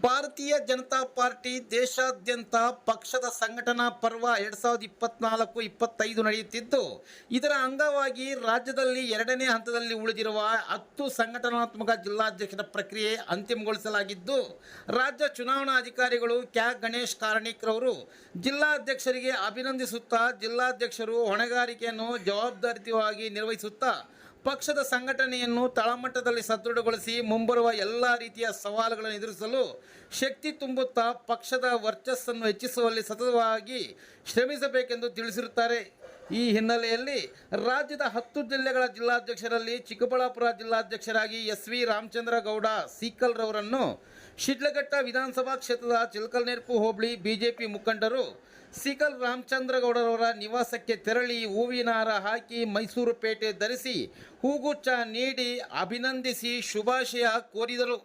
ಭಾರತೀಯ ಜನತಾ ಪಾರ್ಟಿ ದೇಶಾದ್ಯಂತ ಪಕ್ಷದ ಸಂಘಟನಾ ಪರ್ವ ಎರಡು ಸಾವಿರದ ಇಪ್ಪತ್ನಾಲ್ಕು, ಇಪ್ಪತ್ತೈದು ನಡೆಯುತ್ತಿದ್ದು, ಇದರ ಅಂಗವಾಗಿ ರಾಜ್ಯದಲ್ಲಿ ಎರಡನೇ ಹಂತದಲ್ಲಿ ಉಳಿದಿರುವ ಹತ್ತು ಸಂಘಟನಾತ್ಮಕ ಜಿಲ್ಲಾಧ್ಯಕ್ಷರ ಪ್ರಕ್ರಿಯೆ ಅಂತಿಮಗೊಳಿಸಲಾಗಿದ್ದು, ರಾಜ್ಯ ಚುನಾವಣಾ ಅಧಿಕಾರಿಗಳು ಕ್ಯಾ ಗಣೇಶ್ ಕಾರಣಿಕ್ರವರು ಜಿಲ್ಲಾಧ್ಯಕ್ಷರಿಗೆ ಅಭಿನಂದಿಸುತ್ತಾ, ಜಿಲ್ಲಾಧ್ಯಕ್ಷರು ಹೊಣೆಗಾರಿಕೆಯನ್ನು ಜವಾಬ್ದಾರಿತವಾಗಿ ನಿರ್ವಹಿಸುತ್ತಾ, ಪಕ್ಷದ ಸಂಘಟನೆಯನ್ನು ತಳಮಟ್ಟದಲ್ಲಿ ಸದೃಢಗೊಳಿಸಿ ಮುಂಬರುವ ಎಲ್ಲ ರೀತಿಯ ಸವಾಲುಗಳನ್ನು ಎದುರಿಸಲು ಶಕ್ತಿ ತುಂಬುತ್ತಾ ಪಕ್ಷದ ವರ್ಚಸ್ಸನ್ನು ಹೆಚ್ಚಿಸುವಲ್ಲಿ ಸತತವಾಗಿ ಶ್ರಮಿಸಬೇಕೆಂದು ತಿಳಿಸಿರುತ್ತಾರೆ. ಈ ಹಿನ್ನೆಲೆಯಲ್ಲಿ ರಾಜ್ಯದ ಹತ್ತು ಜಿಲ್ಲೆಗಳ ಜಿಲ್ಲಾಧ್ಯಕ್ಷರಲ್ಲಿ ಚಿಕ್ಕಬಳ್ಳಾಪುರ ಜಿಲ್ಲಾಧ್ಯಕ್ಷರಾಗಿ ಎಸ್ ವಿ ರಾಮಚಂದ್ರ ಗೌಡ ಸೀಕಲ್ ರವರನ್ನು ಶಿಡ್ಲಘಟ್ಟ ವಿಧಾನಸಭಾ ಕ್ಷೇತ್ರದ ಚಿಲ್ಕಲ್ನೆರ್ಪು ಹೋಬಳಿ ಬಿಜೆಪಿ ಮುಖಂಡರು ಸೀಕಲ್ ರಾಮಚಂದ್ರಗೌಡರವರ ನಿವಾಸಕ್ಕೆ ತೆರಳಿ ಹೂವಿನ ಹಾರ ಹಾಕಿ ಮೈಸೂರು ಪೇಟೆ ಧರಿಸಿ ಹೂಗುಚ್ಛ ನೀಡಿ ಅಭಿನಂದಿಸಿ ಶುಭಾಶಯ ಕೋರಿದರು.